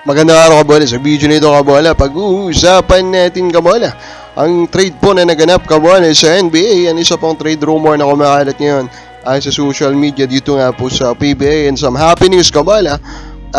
Magandang araw kabola. Sa video nito kabola, pag-uusapan natin kabola ang trade po na naganap kabola sa NBA. Yan isa pong trade rumor na kumakalat ngayon ay sa social media dito nga po sa PBA and some happy news kabola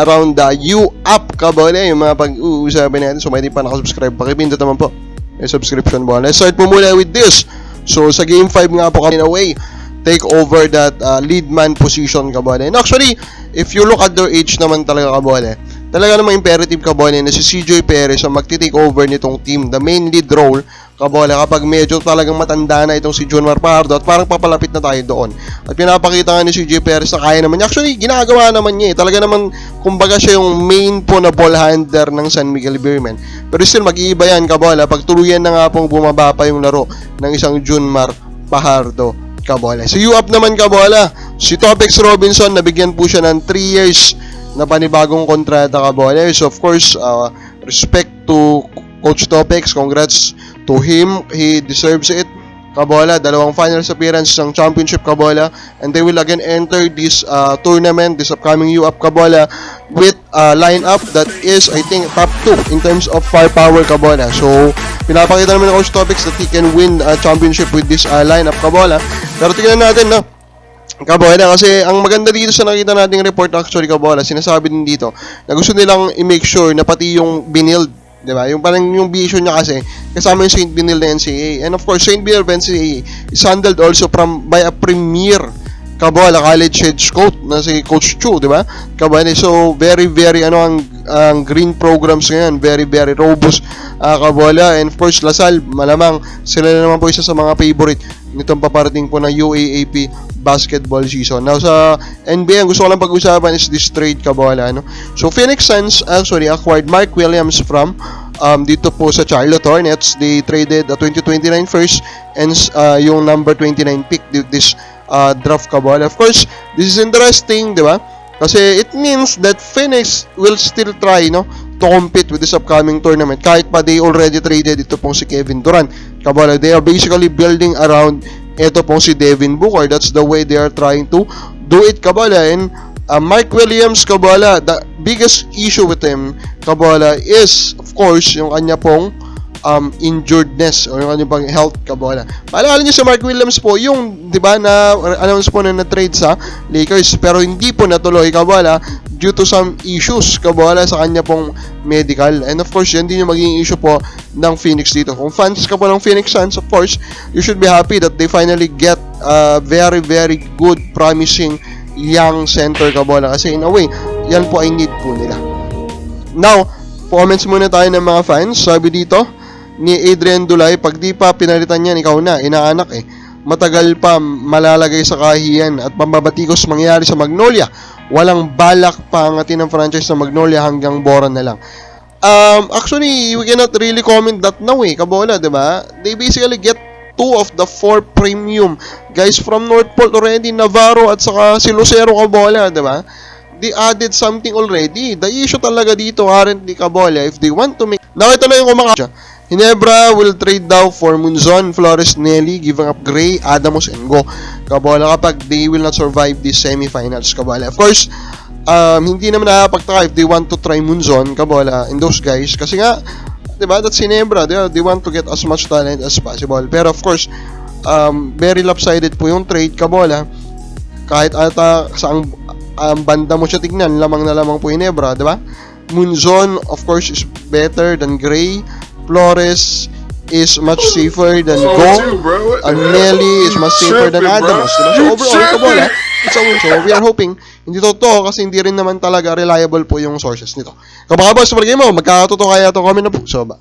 around the U-Up kabola yung mga pag-uusapan natin. So may di pa nakasubscribe, pakipindot naman po yung subscription mo. Let's start po muna with this. So sa game 5 nga po kami away take over that uh, lead man position kabole. And actually, if you look at their age naman talaga kabole, talaga namang imperative kabole na si CJ Perez ang magti-take over nitong team, the main lead role kabole kapag medyo talagang matanda na itong si Junmar Pardo at parang papalapit na tayo doon. At pinapakita nga ni CJ Perez na kaya naman niya. Actually, ginagawa naman niya eh. Talaga naman, kumbaga siya yung main po na ball handler ng San Miguel Beermen. Pero still, mag-iiba yan kabola pag tuluyan na nga pong bumaba pa yung laro ng isang Junmar Pajardo kabola. So, U-up naman kabola. Si Topex Robinson, nabigyan po siya ng 3 years na panibagong kontrata kabola. So, of course, uh, respect to Coach Topex. Congrats to him. He deserves it. Kabola, dalawang finals appearance ng championship Kabola and they will again enter this uh, tournament, this upcoming U-Up Kabola with a lineup that is I think top 2 in terms of firepower Kabola. So, pinapakita naman ng Coach Topics that he can win a championship with this uh, lineup Kabola. Pero tingnan natin, no? Kabola, kasi ang maganda dito sa nakita nating report actually Kabola, sinasabi din dito na gusto nilang i-make sure na pati yung binild Di ba? Yung parang yung vision niya kasi kasama yung St. Benil na NCAA. And of course, St. Benil NCAA is handled also from by a premier Kabola college head coach na si Coach Chu, di ba? Kabola, so very very ano ang ang green programs ngayon, very very robust uh, Kabola and of course Lasal, malamang sila na naman po isa sa mga favorite nitong paparating po ng UAAP basketball season. Now sa NBA, ang gusto ko lang pag-usapan is this trade Kabola, no? So Phoenix Suns actually acquired Mark Williams from um, dito po sa Charlotte Hornets. They traded a 2029 first and uh, yung number 29 pick this uh, draft Kabola. Of course, this is interesting, di ba? Kasi it means that Phoenix will still try, no? to compete with this upcoming tournament kahit pa they already traded ito pong si Kevin Durant. Kabola, they are basically building around ito pong si Devin Booker. That's the way they are trying to do it, Kabola. And uh, Mike Williams, Kabola, the biggest issue with him, Kabola, is, of course, yung kanya pong um, injuredness o yung kanyang pang health kabola. Paalala niyo si Mark Williams po, yung, di ba, na announce po na na-trade sa Lakers, pero hindi po natuloy kabola due to some issues kabola sa kanya pong medical. And of course, yan din yung magiging issue po ng Phoenix dito. Kung fans ka po ng Phoenix Suns, of course, you should be happy that they finally get a very, very good, promising young center kabola. Kasi in a way, yan po ay need po nila. Now, comments muna tayo ng mga fans. Sabi dito, ni Adrian Dulay, pag di pa pinalitan yan, ikaw na, inaanak eh. Matagal pa malalagay sa kahiyan at pambabatikos mangyayari sa Magnolia. Walang balak pa angatin ng franchise sa Magnolia hanggang Boran na lang. Um, actually, we cannot really comment that now eh, Kabola, di ba? They basically get two of the four premium guys from North Pole already, Navarro at saka si Lucero Kabola, di ba? They added something already. The issue talaga dito currently, Kabola, if they want to make... Nakita na yung kumaka Hinebra will trade daw for Munzon, Flores, Nelly, giving up Gray, Adamos, and Go. Kabola kapag they will not survive these semifinals, Kabola. Of course, um, hindi naman nakapagtaka if they want to try Munzon, Kabola, and those guys. Kasi nga, di ba, that's Hinebra. They, they want to get as much talent as possible. Pero of course, um, very lopsided po yung trade, Kabola. Kahit ata sa ang, ang banda mo siya tignan, lamang na lamang po Hinebra, di ba? Munzon, of course, is better than Gray. Flores is much safer than Go. And Nelly is much safer than Adams. Diba? So overall, kabola, it's a win. So we are hoping, hindi totoo kasi hindi rin naman talaga reliable po yung sources nito. Kapag boss, palagay mo, magkakatotoo kaya itong comment na po. So ba?